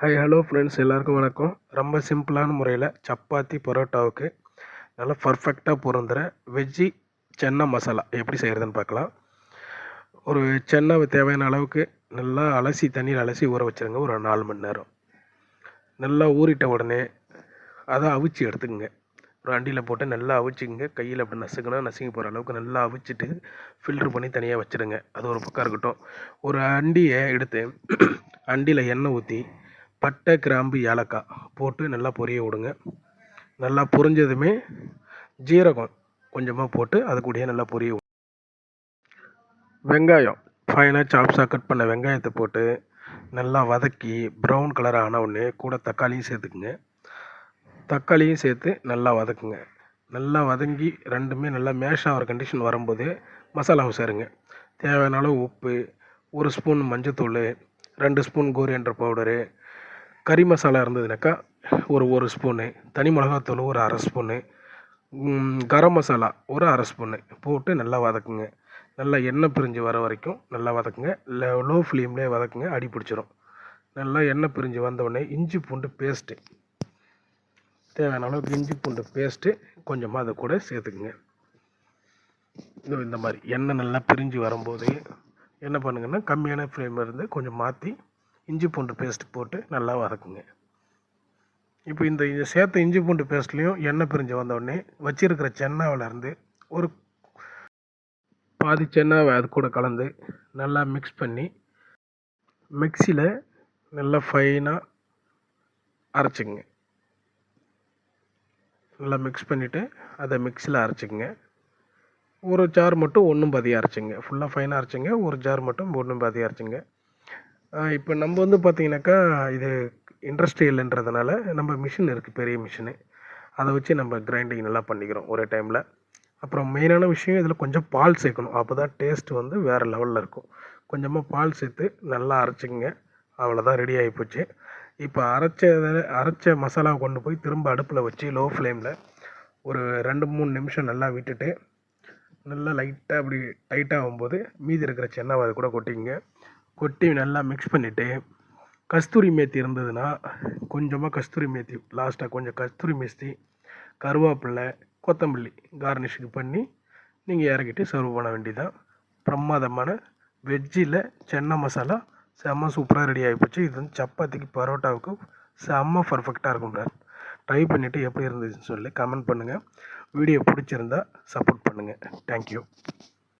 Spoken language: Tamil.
ஹாய் ஹலோ ஃப்ரெண்ட்ஸ் எல்லாருக்கும் வணக்கம். ரொம்ப சிம்பிளான முறையில் சப்பாத்தி பரோட்டாவுக்கு நல்லா பர்ஃபெக்டாக பொருந்துகிற வெஜ்ஜி சென்னா மசாலா எப்படி செய்கிறதுன்னு பார்க்கலாம். ஒரு சென்னாவை தேவையான அளவுக்கு நல்லா அலசி தண்ணியில் அலசி ஊற வச்சுருங்க. ஒரு நாலு மணி நேரம். நல்லா ஊறிட்ட உடனே அதை அவிச்சு எடுத்துக்கோங்க. ஒரு அண்டியில் போட்டு நல்லா அவிச்சிங்க கையில் அப்படி நசுக்கணும் நசுங்கி போகிற அளவுக்கு நல்லா அவிச்சிட்டு ஃபில்ட்ரு பண்ணி தனியாக வச்சுடுங்க அது ஒரு பக்கம் இருக்கட்டும். ஒரு அண்டியை எடுத்து அண்டியில் எண்ணெய் ஊற்றி பட்டை கிராம்பு ஏலக்காய் போட்டு நல்லா பொரிய விடுங்க. நல்லா பொரிஞ்சதுமே ஜீரகம் கொஞ்சமாக போட்டு அது கூடயே நல்லா பொரிய விடுங்க. வெங்காயம் ஃபைனாக சாப்ஸாக கட் பண்ண வெங்காயத்தை போட்டு நல்லா வதக்கி ப்ரௌன் கலர் ஆன உடனே கூட தக்காளியும் சேர்த்துக்குங்க. தக்காளியும் சேர்த்து நல்லா வதக்குங்க. நல்லா வதங்கி ரெண்டுமே நல்லா மேஷ் ஆகிற கண்டிஷன் வரும்போது மசாலாவை சேருங்க தேவையான அளவு உப்பு ஒரு ஸ்பூன் மஞ்சத்தூள் ரெண்டு ஸ்பூன் கோரியண்டர் பவுடரு கறி மசாலா இருந்ததுனாக்கா ஒரு ஒரு ஸ்பூனு தனி மிளகாத்தூள் ஒரு அரை ஸ்பூனு கரம் மசாலா ஒரு அரை ஸ்பூனு போட்டு நல்லா வதக்குங்க. நல்லா எண்ணெய் பிரிஞ்சு வர வரைக்கும் நல்லா வதக்குங்க. லோ ஃப்ளேம்லேயே வதக்குங்க. அடி பிடிச்சிரும். நல்லா எண்ணெய் பிரிஞ்சு வந்தவுடனே இஞ்சி பூண்டு பேஸ்ட்டு. தேவையான அளவுக்கு இஞ்சி பூண்டு பேஸ்ட்டு கொஞ்சமாக அதை கூட சேர்த்துக்குங்க. இந்த மாதிரி எண்ணெய் நல்லா பிரிஞ்சு வரும்போது என்ன பண்ணுங்கன்னா கம்மியான ஃப்ளேமில் இருந்து கொஞ்சம் மாற்றி இஞ்சி பூண்டு பேஸ்ட் போட்டு நல்லா வதக்குங்க. இப்போ இந்த இதை சேர்த்த இஞ்சி பூண்டு பேஸ்ட்லேயும் எண்ணெய் பிரிஞ்சு வந்தோடனே வச்சிருக்கிற சென்னாவிலேருந்து ஒரு பாதி சென்னாவை அது கூட கலந்து நல்லா மிக்ஸ் பண்ணி மிக்சியில் நல்லா ஃபைனாக அரைச்சிக்கங்க. நல்லா மிக்ஸ் பண்ணிவிட்டு அதை மிக்சியில் அரைச்சிக்கங்க. ஒரு ஜார் மட்டும் ஒன்றும் பாதி அரைச்சிங்க ஃபுல்லாக ஃபைனாக அரைச்சிங்க ஒரு ஜார் மட்டும் ஒன்றும் பாதி அரைச்சிங்க இப்போ நம்ம வந்து பார்த்தீங்கன்னாக்கா இது இண்டஸ்ட்ரியல்ன்றதுனால நம்ம மிஷின் இருக்குது பெரிய மிஷினு அதை வச்சு நம்ம கிரைண்டிங் நல்லா பண்ணிக்கிறோம் ஒரே டைமில் அப்புறம் மெயினான விஷயம் இதில் கொஞ்சம் பால் சேர்க்கணும். அப்போ தான் டேஸ்ட் வந்து வேறு லெவலில் இருக்கும். கொஞ்சமாக பால் சேர்த்து நல்லா அரைச்சிக்கங்க. அவ்வளோதான் ரெடி ஆகி போச்சு. இப்போ அரைச்ச அரைச்ச மசாலாவை கொண்டு போய் திரும்ப அடுப்பில் வச்சு லோ ஃப்ளேமில் ஒரு ரெண்டு மூணு நிமிஷம் நல்லா விட்டுட்டு நல்லா லைட்டாக அப்படி டைட்டாக ஆகும்போது மீதி இருக்கிற சென்னாவை அது கூட கொட்டிங்க கொட்டி நல்லா மிக்ஸ் பண்ணிவிட்டு கஸ்தூரி மேத்தி இருந்ததுன்னா கொஞ்சமாக கஸ்தூரி மேத்தி லாஸ்ட்டாக கொஞ்சம் கஸ்தூரி மேத்தி கருவேப்பில்லை கொத்தமல்லி கார்னிஷுக்கு பண்ணி நீங்கள் இறக்கிட்டு சர்வ் பண்ண வேண்டியதான் பிரமாதமான வெஜ்ஜில் சென்னை மசாலா செம்ம சூப்பராக ரெடி ஆகிப்போச்சு இது வந்து சப்பாத்திக்கு பரோட்டாவுக்கு செம்ம பர்ஃபெக்டாக இருக்கும் ட்ரை பண்ணிவிட்டு எப்படி இருந்துச்சுன்னு சொல்லி கமெண்ட் பண்ணுங்கள் வீடியோ பிடிச்சிருந்தா சப்போர்ட் பண்ணுங்கள் தேங்க்யூ